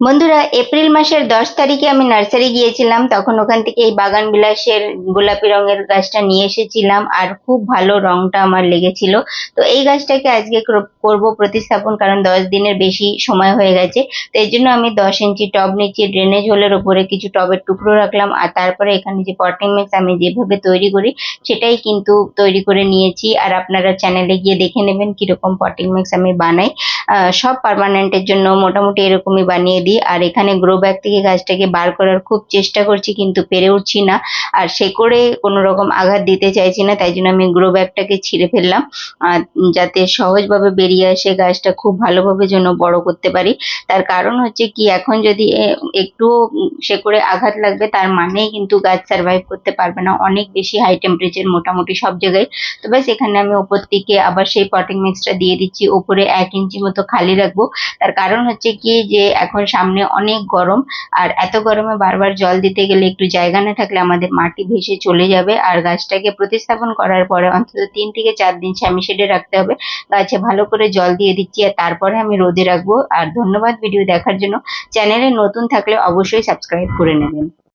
বন্ধুরা, এপ্রিল মাসের দশ তারিখে আমি নার্সারি গিয়েছিলাম। তখন ওখান থেকে এই বাগান বিলাসের গোলাপি রঙের গাছটা নিয়ে এসেছিলাম আর খুব ভালো রংটা আমার লেগেছিল। তো এই গাছটাকে আজকে কর- করব প্রতিস্থাপন কারণ দশ দিনের বেশি সময় হয়ে গেছে। তো এই জন্য আমি দশ ইঞ্চি টব নিচ্ছি ড্রেনেজ হোলের ওপরে কিছু টবের টুকরো রাখলাম আর তারপরে এখানে যে পটিং মিক্স আমি যেভাবে তৈরি করি, সেটাই কিন্তু তৈরি করে নিয়েছি। আর আপনারা চ্যানেলে গিয়ে দেখে নেবেন কীরকম পটিং মিক্স আমি বানাই। সব পার্মানেন্টের জন্য মোটামুটি এরকমই বানিয়ে দিই। আর এখানে গ্রো ব্যাগ থেকে গাছটাকে বার করার খুব চেষ্টা করছি, কিন্তু পেরে উঠছি না। আর সে করে কোনো রকম আঘাত দিতে চাইছি না, তাই জন্য আমি গ্রো ব্যাগটাকে ছিঁড়ে ফেললাম। আর যাতে সহজভাবে বেরিয়ে আসে গাছটা খুব ভালোভাবে যেন বড় করতে পারি। তার কারণ হচ্ছে কি, এখন যদি একটু সে করে আঘাত লাগবে, তার মানেই কিন্তু গাছ সার্ভাইভ করতে পারবে না। অনেক বেশি হাই টেম্পারেচার মোটামুটি সব জায়গায়। তো ব্যাস, এখানে আমি ওপর থেকে আবার সেই পটিং মিক্সটা দিয়ে দিচ্ছি। ওপরে এক ইঞ্চি মতো খালি রাখব। তার কারণ হচ্ছে কি যে, এখন সামনে অনেক গরম। আর এত গরমে বারবার জল দিতে গেলে একটু জায়গা না থাকলে আমাদের মাটি ভেসে চলে যাবে। আর গাছটাকে প্রতিস্থাপন করার পরে অন্তত তিন থেকে চার দিন ছামি শেডে রাখতে হবে। গাছে ভালো করে জল দিয়ে দিচ্ছি আর তারপরে আমি রোদে রাখব। আর ধন্যবাদ ভিডিও দেখার জন্য। চ্যানেলে নতুন থাকলে অবশ্যই সাবস্ক্রাইব করে নেবেন।